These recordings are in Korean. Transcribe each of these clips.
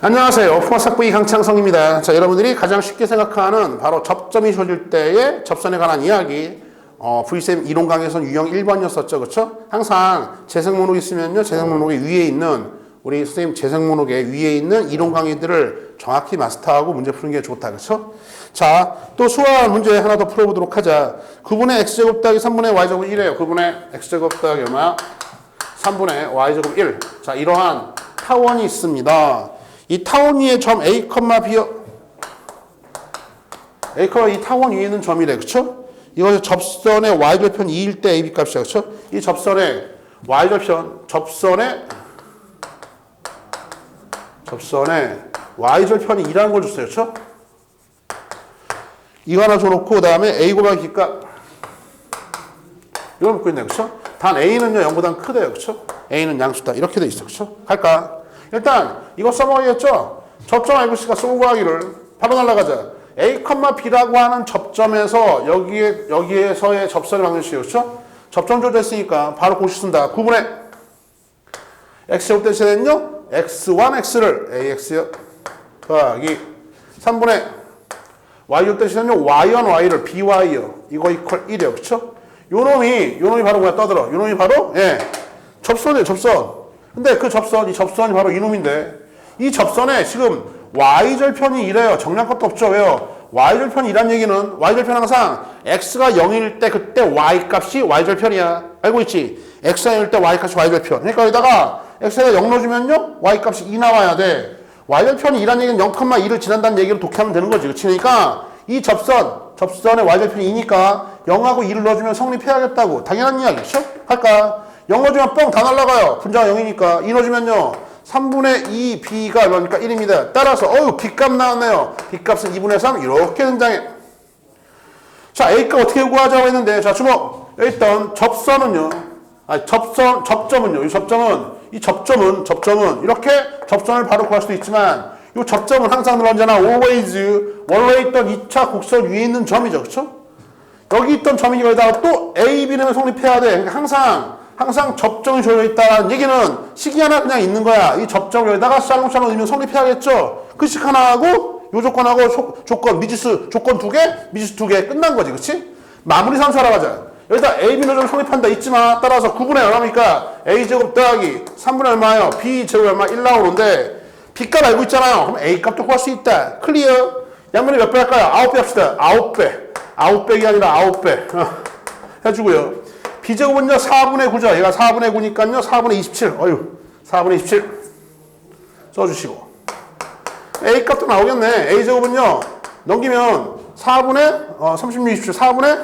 안녕하세요. 풍화삭부의 강창성입니다. 자, 여러분들이 가장 쉽게 생각하는 바로 접점이生질 때의 접선에 관한 이야기. 어, VSM 이론 강에서는 유형 1번이었었죠. 그쵸? 항상 재생 목록 있으면요. 재생 목록의 위에 있는 우리 선생님 재생 목록의 위에 있는 이론 강의들을 정확히 마스터하고 문제 푸는 게 좋다. 그쵸? 자, 또 수학 문제 하나 더 풀어 보도록 하자. 9분의 x제곱 더하기 3분의 y제곱 1이에요. 9분의 x제곱 더하기 얼마? 3분의 y제곱 1. 자, 이러한 타원이 있습니다. 이 타원 위에 점 A, B, A, 이 타원 위에 있는 점이래. 그쵸? 이것이 접선의 y절편 2일 때 AB 값이야. 그쵸? 이 접선의 y절편, 접선의 접선의 y절편이 2라는 걸 줬어요. 그쵸? 이거 하나 줘놓고 그 다음에 A 곱하기 B값 이걸 묻고 있네. 그쵸? 단 A는요 0보다 크대요. 그쵸? A는 양수다. 이렇게 돼 있어. 그쵸? 갈까? 일단 이거 써먹어야겠죠? 접점 ABC가 쏘고 구하기를 바로 날라가자. A, B라고 하는 접점에서 여기에 여기에서의 접선의 방정식이요. 그렇죠? 접점 조절했으니까 바로 공식 쓴다. 9분의 x 제곱 대신에는요. x1 x를 ax 더하기 3분의 y 제곱 대신에는요. y1 y를 by요. 이거 이퀄 1이요. 그렇죠? 요 놈이 요 놈이 바로 뭐야 떠들어. 요 놈이 바로 예. 접선이에요. 접선. 근데 그 접선 이 접선이 바로 이 놈인데 이 접선에 지금 y절편이 이래요. 것도 없죠. 왜요? y절편이란 얘기는 y절편 항상 x가 0일 때 그때 y 값이 y절편이야. 알고 있지? x가 0일 때 y 값이 y절편. 그러니까 여기다가 x가 0 넣어주면요. y 값이 2 나와야 돼. y절편이 2란 얘기는 0,2를 지난다는 얘기를 독해하면 되는 거지. 그치? 그러니까 이 접선, 접선의 y절편이 2니까 0하고 2를 넣어주면 성립해야겠다고. 당연한 이야기죠? 할까? 0 넣어주면 뻥 다 날라가요. 분자가 0이니까. 2 넣어주면요. 3분의 2 b가 얼마니까 1입니다. 따라서 어유 b값 나왔네요. b값은 2분의 3 이렇게 등장해. 자 a값 어떻게 구하자고 했는데 자 주목 일단 접선은요. 아 접선 접점은요. 이 접점은 이 접점은 접점은 이렇게 접선을 바로 구할 수도 있지만 이 접점은 항상 늘 언제나 always 원래 있던 2차 곡선 위에 있는 점이죠. 그렇죠? 여기 있던 점이 여기다가 또 a, b는 성립해야 돼. 그러니까 항상 항상 접점이 조여 있다는 얘기는 식이 하나 그냥 있는 거야. 이 접점을 여기다가 샬롱샬롱 넣으면 성립해야겠죠. 그식 하나 하고 요 조건하고 조, 조건 미지수 조건 두 개, 미지수 두 개 끝난 거지, 그렇지? 마무리 삼수 알아가자. 여기다 a, b는 좀 성립한다 있지만 따라서 9분의 얼마입니까? a 제곱 더하기 3분의 얼마예요? b 제곱 얼마 1 나오는데 b 값 알고 있잖아요. 그럼 a 값도 구할 수 있다. 클리어. 양면이 몇 배 할까요? 9배 합시다. 9배. 9배이 아니라 9배. 어, 해주고요. B제곱은요, 4분의 9죠. 얘가 4분의 9니까요, 4분의 27. 어휴, 4분의 27. 써주시고. A 값도 나오겠네. A제곱은요, 넘기면 4분의, 어, 36, 27. 4분의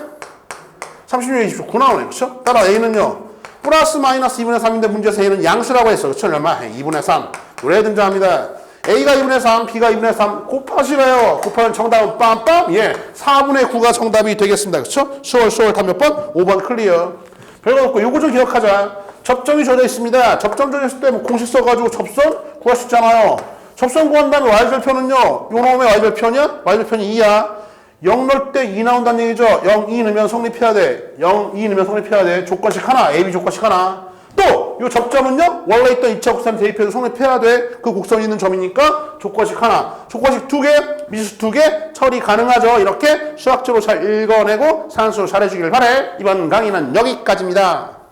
36, 27. 9 나오네. 그쵸? 따라 A는요, 플러스 마이너스 2분의 3인데 문제에서 A는 양수라고 했어. 그쵸? 얼마? 2분의 3. 노래 등장합니다. A가 2분의 3, B가 2분의 3 곱하시래요. 곱하면 정답은 빰빰. 예. 4분의 9가 정답이 되겠습니다. 그쵸? 수월, 수월 다몇 번? 5번 클리어. 별거 없고 요거 좀 기억하자. 접점이 줘져 있습니다. 접점 줘졌을 때 뭐 공식 써가지고 접선 구할 수 있잖아요. 접선 구한 다음에 y절편은요. 요 놈의 y절편이야? y절편이 2야. 0 넣을 때 2 나온다는 얘기죠. 0, 2 넣으면 성립해야 돼. 0, 2 넣으면 성립해야 돼. 조건식 하나, AB 조건식 하나. 또, 이 접점은요, 원래 있던 2차 곡선 대입해서 성립해야 돼. 그 곡선이 있는 점이니까 조건식 하나. 조건식 두 개, 미수 두 개, 처리 가능하죠. 이렇게 수학적으로 잘 읽어내고 산수 잘해주길 바래. 이번 강의는 여기까지입니다.